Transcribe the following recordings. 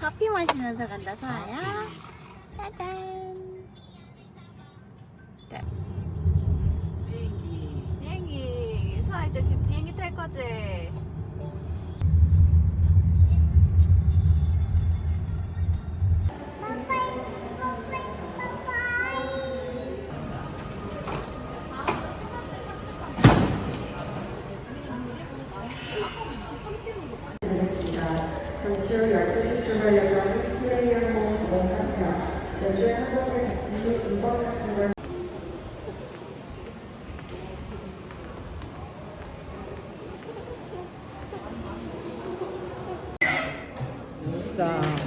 커피 마시면서 간다. 서아야 짜잔. 비행기. 비행기. 서아 이제 그 비행기 탈 거지? 잠시 후 12시 출발 예정인 플레이 항공 도착 상태와 제주의 항공을 택시 후 이번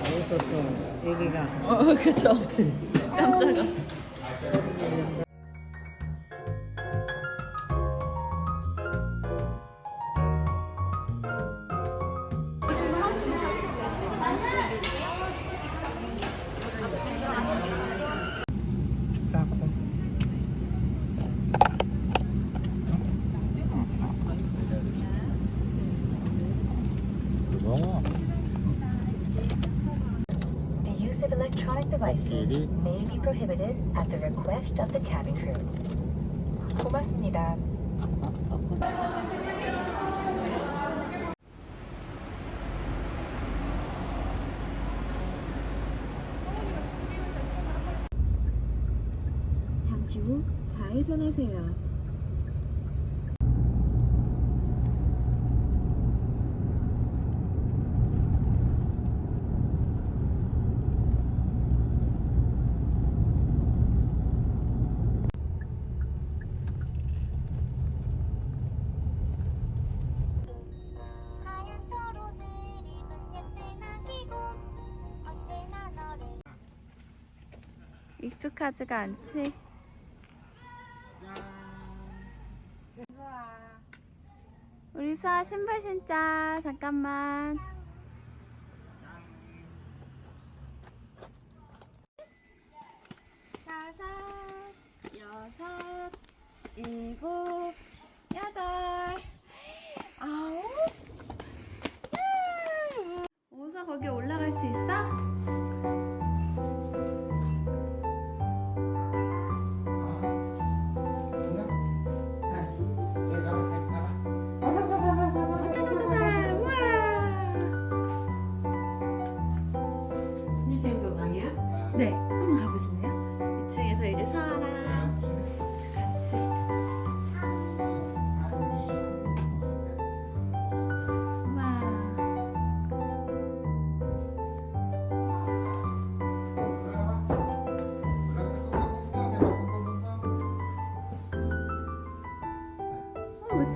어디서 또 얘기가. 어 그죠 electronic devices may be prohibited at the request of the cabin crew. 고맙습니다. 잠시 후 좌회전하세요. 익숙하지가 않지? 우리 수아 신발 신자 잠깐만 다섯 여섯 일곱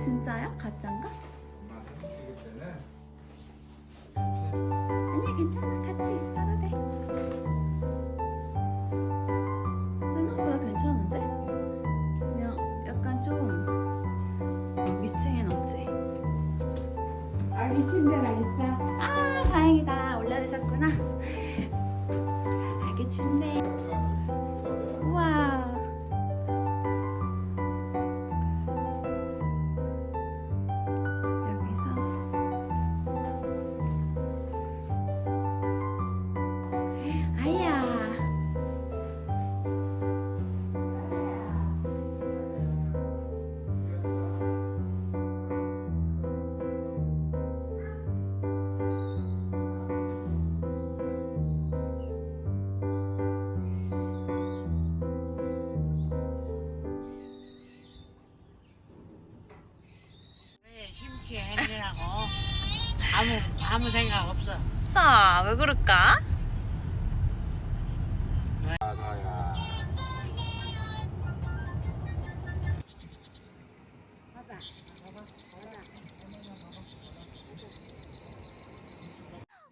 진짜야? 가짜인가? 아니 괜찮아 같이 있어도 돼 생각보다 괜찮은데? 그냥 약간 좀 위층엔 없지? 아기 침대랑 심취해 행진하고 아무 아무 생각 없어. 싸, 왜 그럴까?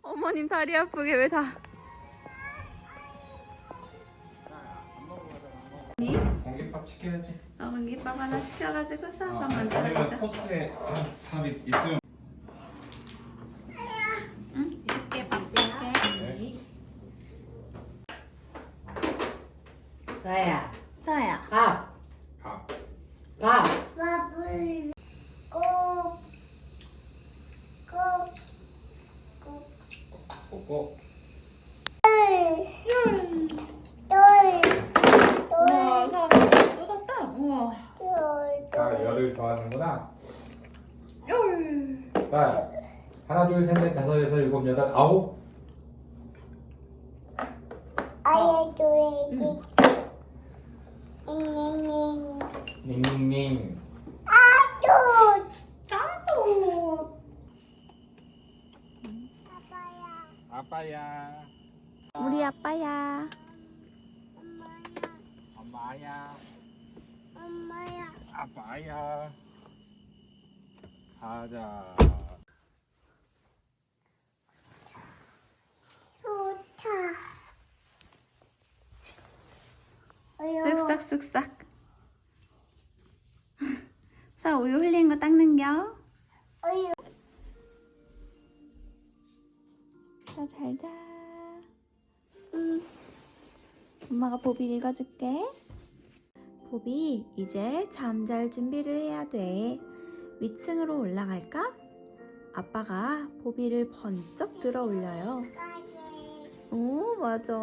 어머님 다리 아프게 왜 다? 공깃 밥 시켜야지. 어, 공깃밥 하나 시켜가지고 싸밥 아, 만들어 아니면. 코스에 밥이 있으면 응, 줄게, 밥 줄게. 사야, 싸야. 밥, 밥. 밥. 밥을 꼭, 꼭, 꼭, 꼭꼭. 걸 좋아하는구나. 자, 하나, 둘, 셋, 넷, 다섯, 여섯, 일곱, 여덟, 아홉. 알려줘야지. 잉잉잉. 닝닝닝. 아주. 짜고. 아빠야. 아빠야. 우리 아빠야. 엄마야. 엄마야. 엄마야. 아빠야. 가자. 좋다. 어여. 쓱싹 쓱싹. 사 우유 흘린 거 닦는겨? 어여. 자, 잘 자. 응. 엄마가 보비 읽어줄게. 보비, 이제 잠잘 준비를 해야 돼. 위층으로 올라갈까? 아빠가 보비를 번쩍 들어 올려요. 오, 맞아.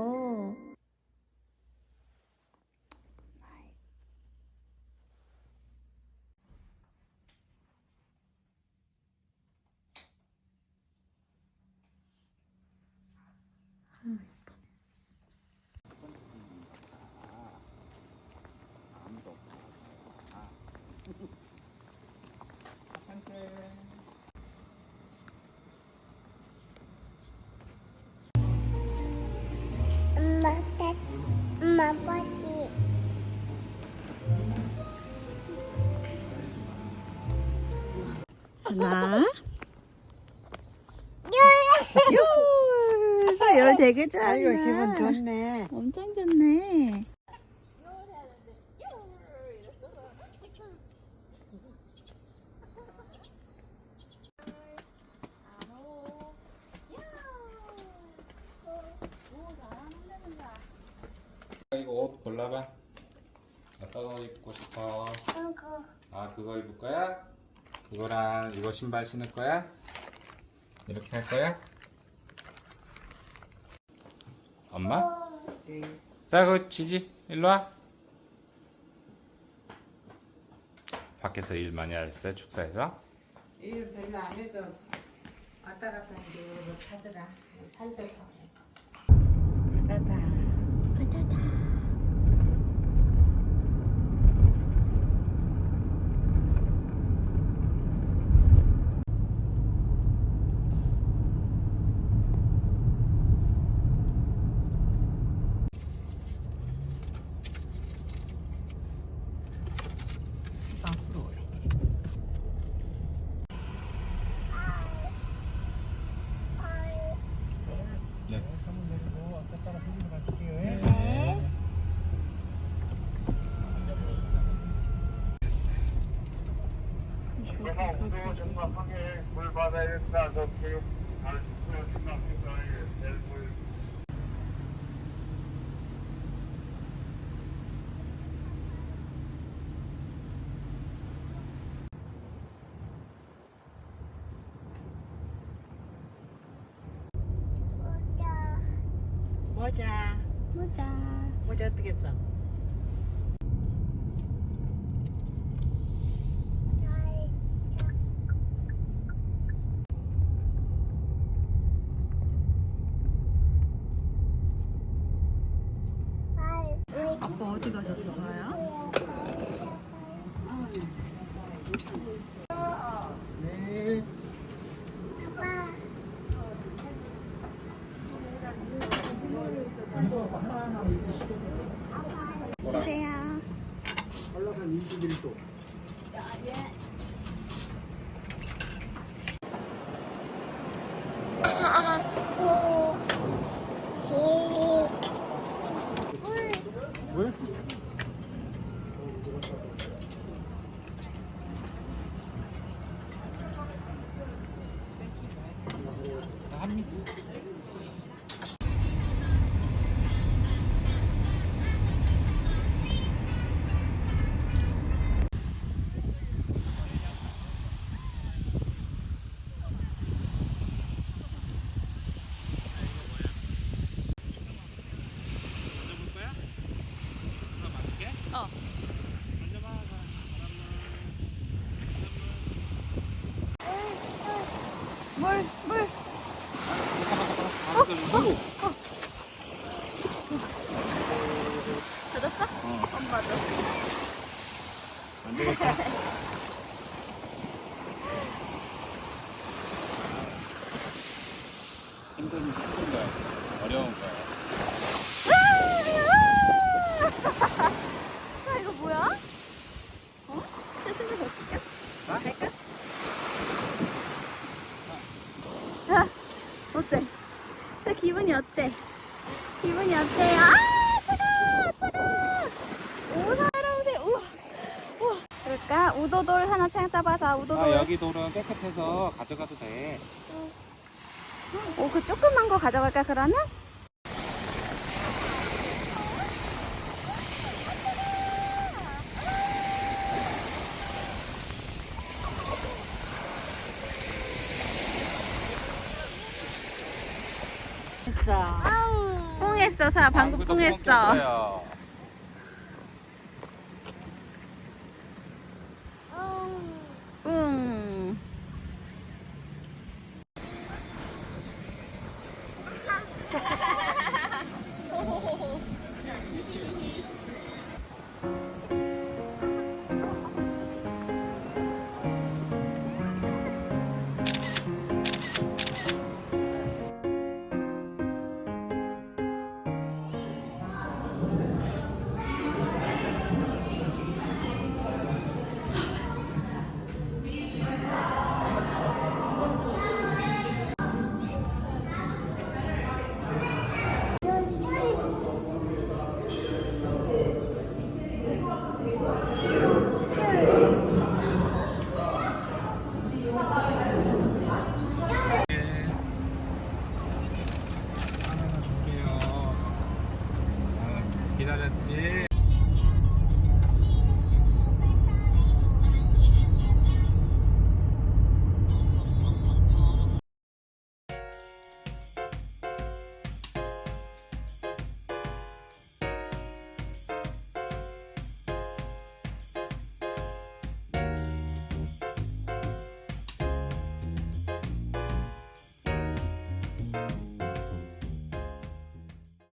하나. 요! 사 되게 좋아. 아이고 기분 좋네. 엄청 좋네. 이거 옷 골라봐. 어떤 옷 입고 싶어? 그거. 아 그거 입을 거야? 이거랑 이거 신발 신을 거야? 이렇게 할 거야? 엄마? 자, 그 지지 일로 와. 밖에서 일 많이 하셨어요 축사에서? 일 별로 안 해도 왔다 갔다 하는데. 살도 타고. 바다다. 앞으로 오래. 네. 내가 우도 정확하게 물 받아야 된다. 너 교육 잘 생각해서 내일 물 보자. 모자. 모자. 모자 어떻게. 잘. 아빠 어디 가셨어요? 아빠. 주세요. 오. 시. 물. 물? 물, 물. 젖었어? 줘. 안 되겠다. 힘든, 힘든 거야. 어려운 거야. 어? 어때? 자, 기분이 어때? 기분이 어때요? 아, 오, 따라오세요. 우와, 우와. 그럴까? 우도돌 하나 찾아봐서 우도돌. 아, 여기 돌은 깨끗해서 가져가도 돼. 오, 그 조그만 거 가져갈까, 그러면? 했어. 뿡했어, 사. 방금 꼈어요.